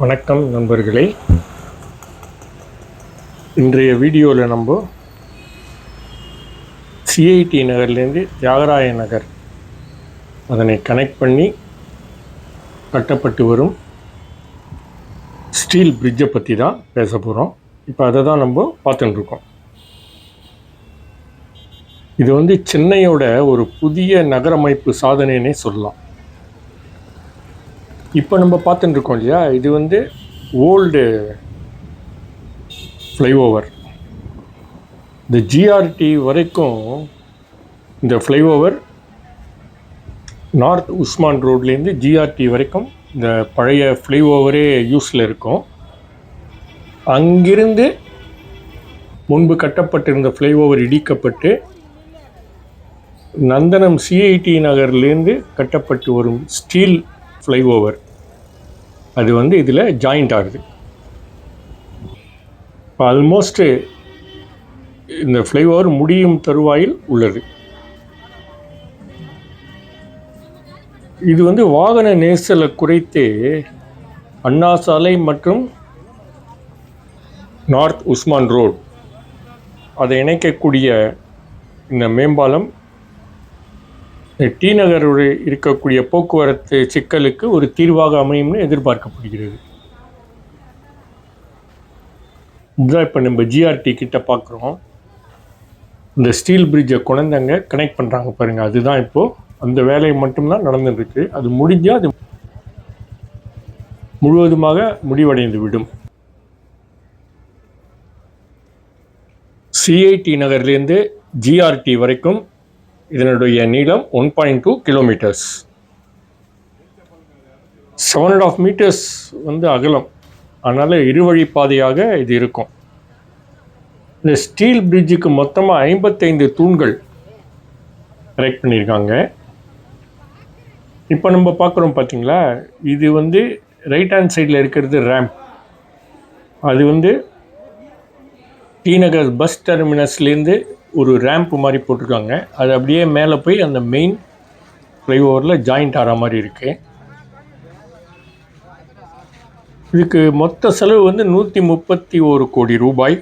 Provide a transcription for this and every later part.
வணக்கம் நண்பர்களே. இன்றைய வீடியோவில் நம்ம சிஐடி நகர்லேருந்து தியாகராய நகர் அதனை கனெக்ட் பண்ணி கட்டப்பட்டு வரும் ஸ்டீல் பிரிட்ஜை பற்றி தான் பேச போகிறோம் இப்போ அதை தான் நம்ம பார்த்துட்டு இருக்கோம். இது வந்து சென்னையோட ஒரு புதிய நகரமைப்பு சாதனைன்னே சொல்லலாம். இப்போ நம்ம பார்த்துட்டு இருக்கோம் இல்லையா? இது வந்து ஓல்டு ஃப்ளைஓவர் இந்த ஜிஆர்டி வரைக்கும் இந்த ஃப்ளைஓவர் நார்த் உஸ்மான் ரோட்லேருந்து ஜிஆர்டி வரைக்கும் இந்த பழைய ஃப்ளைஓவரே யூஸில் இருக்கும். அங்கிருந்து முன்பு கட்டப்பட்டிருந்த ஃப்ளைஓவர் இடிக்கப்பட்டு நந்தனம் சிஐடி நகர்லேருந்து கட்டப்பட்டு வரும் ஸ்டீல் ஃப்ளைஓவர் அது வந்து இதில் ஜாயிண்ட் ஆகுது. இப்போ ஆல்மோஸ்ட்டு இந்த ஃப்ளைஓவர் முடியும் தருவாயில் உள்ளது. இது வந்து வாகன நெரிசலை குறைத்து அண்ணா சாலை மற்றும் நார்த் உஸ்மான் ரோடு. அதை இணைக்கக்கூடிய இந்த மேம்பாலம் டி நகருடைய இருக்கக்கூடிய போக்குவரத்து சிக்கலுக்கு ஒரு தீர்வாக அமையும்னு எதிர்பார்க்கப்படுகிறது. இதுதான் இப்போ நம்ம ஜிஆர்டி கிட்ட பார்க்குறோம் இந்த ஸ்டீல் பிரிட்ஜை குழந்தைங்க கனெக்ட் பண்ணுறாங்க பாருங்கள் அதுதான் இப்போது அந்த வேலை மட்டும்தான் நடந்துட்டுருக்கு. அது முடிஞ்சால் அது முழுவதுமாக முடிவடைந்து விடும். சிஐடி நகர்லேருந்து ஜிஆர்டி வரைக்கும் இதனுடைய நீளம் one point two kilometres seven and half metres வந்து அகலம். அதனால் இருவழி பாதையாக இது இருக்கும். இந்த ஸ்டீல் பிரிட்ஜுக்கு மொத்தமாக ஐம்பத்தைந்து தூண்கள் கரெக்ட் பண்ணியிருக்காங்க. இப்போ நம்ம பார்க்குறோம் பார்த்தீங்களா இது வந்து ரைட் ஹேண்ட் சைடில் இருக்கிறது ரேம்ப் அது வந்து டி நகர் பஸ் டெர்மினஸ்லேருந்து ஒரு ரேம்ப் மாதிரி போட்டிருக்காங்க. அது அப்படியே மேலே போய் அந்த மெயின் ஃப்ளைஓவரில் ஜாயிண்ட் ஆகிற மாதிரி இருக்குது இதுக்கு மொத்த செலவு வந்து நூற்றி முப்பத்தி ஒரு கோடி ரூபாய்.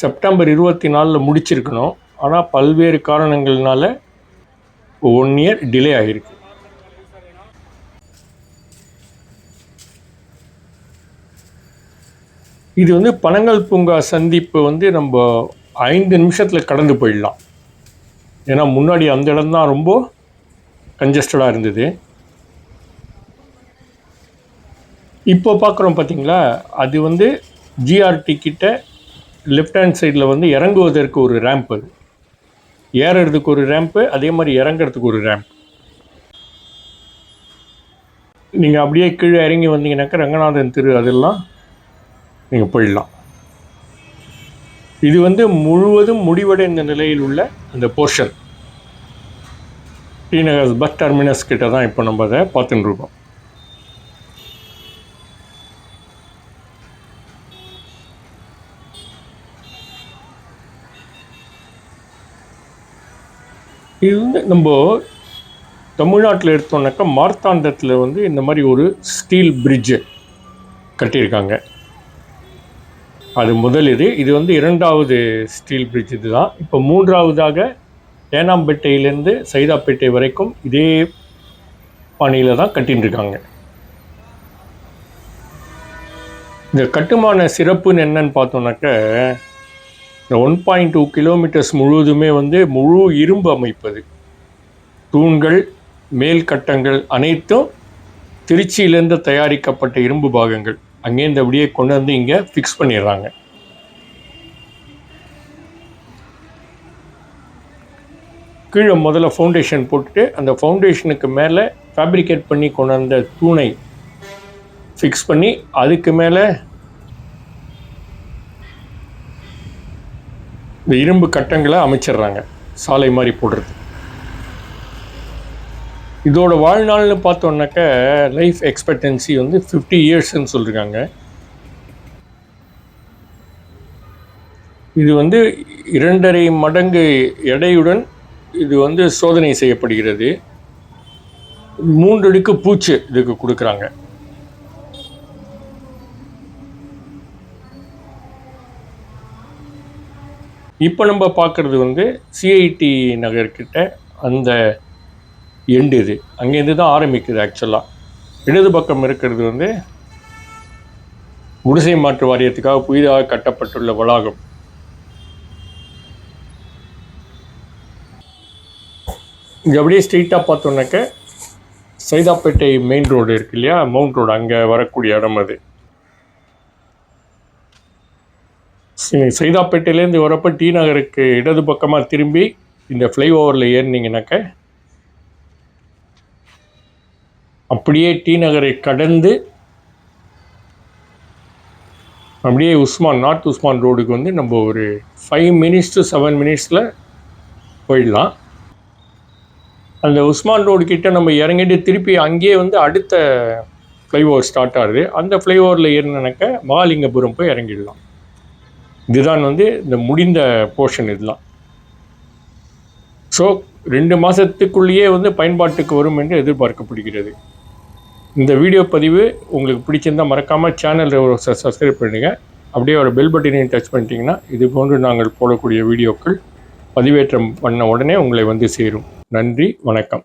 செப்டம்பர் இருபத்தி நாலில் முடிச்சிருக்கணும். ஆனால் பல்வேறு காரணங்கள்னால ஒன் இயர் டிலே ஆகிருக்கு இது வந்து பனங்கல் பூங்கா சந்திப்பு வந்து நம்ம ஐந்து நிமிஷத்தில் கடந்து போயிடலாம். ஏன்னா முன்னாடி அந்த இடம்தான் ரொம்ப கன்ஜஸ்டடாக இருந்தது. இப்போ பார்க்குறோம் பார்த்தீங்களா அது வந்து ஜிஆர்டி கிட்ட லெஃப்ட் ஹேண்ட் சைடில் வந்து இறங்குவதற்கு ஒரு ரேம்ப் அது. ஏறுறதுக்கு ஒரு ரேம்ப்பு அதே மாதிரி இறங்குறதுக்கு ஒரு ரேம்ப் நீங்கள் அப்படியே கீழே இறங்கி வந்தீங்கன்னாக்கா ரங்கநாதன் திரு அதெல்லாம் நீங்கள் போயிடலாம். இது வந்து முழுவதும் முடிவடைந்த நிலையில் உள்ள அந்த போர்ஷன் ஸ்ரீநகர் பஸ் டெர்மினஸ் கிட்ட தான் இப்போ நம்ம அதை பார்த்துட்டு இருக்கோம். இது வந்து நம்ம தமிழ்நாட்டில் எடுத்தோம்னாக்கா மார்த்தாண்டத்தில் வந்து இந்த மாதிரி ஒரு ஸ்டீல் பிரிட்ஜு கட்டியிருக்காங்க. அது முதல் இது. இது வந்து இரண்டாவது ஸ்டீல் பிரிட்ஜ் இதுதான். இப்போ மூன்றாவதாக ஏனாம்பேட்டையிலேருந்து சைதாப்பேட்டை வரைக்கும் இதே பாணியில் தான் கட்டின்னு இருக்காங்க. இந்த கட்டுமான சிறப்புன்னு என்னன்னு பார்த்தோம்னாக்க இந்த ஒன் பாயிண்ட் டூ கிலோமீட்டர்ஸ் முழுவதுமே வந்து முழு இரும்பு அமைப்பது தூண்கள் மேல் கட்டங்கள் அனைத்தும் திருச்சியிலேருந்து தயாரிக்கப்பட்ட இரும்பு பாகங்கள். அங்கேருந்து அப்படியே கொண்டு வந்து இங்கே ஃபிக்ஸ் பண்ணிடுறாங்க. கீழே முதல்ல ஃபவுண்டேஷன் போட்டுட்டு அந்த ஃபவுண்டேஷனுக்கு மேலே ஃபேப்ரிகேட் பண்ணி கொண்டு வந்த தூணை ஃபிக்ஸ் பண்ணி அதுக்கு மேலே இந்த இரும்பு கட்டங்களை அமைச்சிடுறாங்க. சாலை மாதிரி போடுறது. இதோட வாழ்நாள்னு பார்த்தோன்னாக்க லைஃப் எக்ஸ்பெக்டன்சி வந்து ஃபிஃப்டி இயர்ஸ்ன்னு சொல்லியிருக்காங்க இது வந்து இரண்டரை மடங்கு எடையுடன் இது வந்து சோதனை செய்யப்படுகிறது. மூன்றடுக்கு பூச்சு இதுக்கு கொடுக்குறாங்க. இப்போ நம்ம பார்க்குறது வந்து சிஐடி நகர்கிட்ட அந்த எண்டு இது அங்கேருந்து தான் ஆரம்பிக்குது ஆக்சுவலாக இடது பக்கம் இருக்கிறது வந்து குடிசை மாற்று வாரியத்துக்காக புதிதாக கட்டப்பட்டுள்ள வளாகம். இங்கே அப்படியே ஸ்ட்ரெயிட்டாக பார்த்தோன்னாக்க சைதாப்பேட்டை மெயின் ரோடு இருக்கு இல்லையா? மவுண்ட் ரோடு அங்கே வரக்கூடிய இடம் அது. சைதாப்பேட்டையிலேருந்து வரப்போ டி நகருக்கு இடது பக்கமாக திரும்பி இந்த ஃப்ளைஓவரில் ஏறினீங்கனாக்க அப்படியே டி நகரை கடந்து அப்படியே உஸ்மான் நார்த் உஸ்மான் ரோடுக்கு வந்து நம்ம ஒரு ஃபைவ் மினிட்ஸ் டு செவன் மினிட்ஸில் போயிடலாம். அந்த உஸ்மான் ரோடு கிட்ட நம்ம இறங்கிட்டு திருப்பி அங்கேயே வந்து அடுத்த ஃப்ளைஓவர் ஸ்டார்ட் ஆகுது. அந்த ஃப்ளைஓவரில் ஏறினாக்க மகாலிங்கபுரம் போய் இறங்கிடலாம். இதுதான் வந்து இந்த முடிந்த போர்ஷன் இதெல்லாம் ஸோ ரெண்டு மாதத்துக்குள்ளேயே வந்து பயன்பாட்டுக்கு வரும் என்று எதிர்பார்க்கப்படுகிறது. இந்த வீடியோ பதிவு உங்களுக்கு பிடிச்சிருந்தால் மறக்காமல் சேனலில் ஒரு சப்ஸ்கிரைப் பண்ணுங்கள் அப்படியே ஒரு பெல் பட்டனையும் டச் பண்ணிட்டீங்கன்னா இது போன்று நாங்கள் போடக்கூடிய வீடியோக்கள் பதிவேற்றம் பண்ண உடனே உங்களை வந்து சேரும். நன்றி வணக்கம்.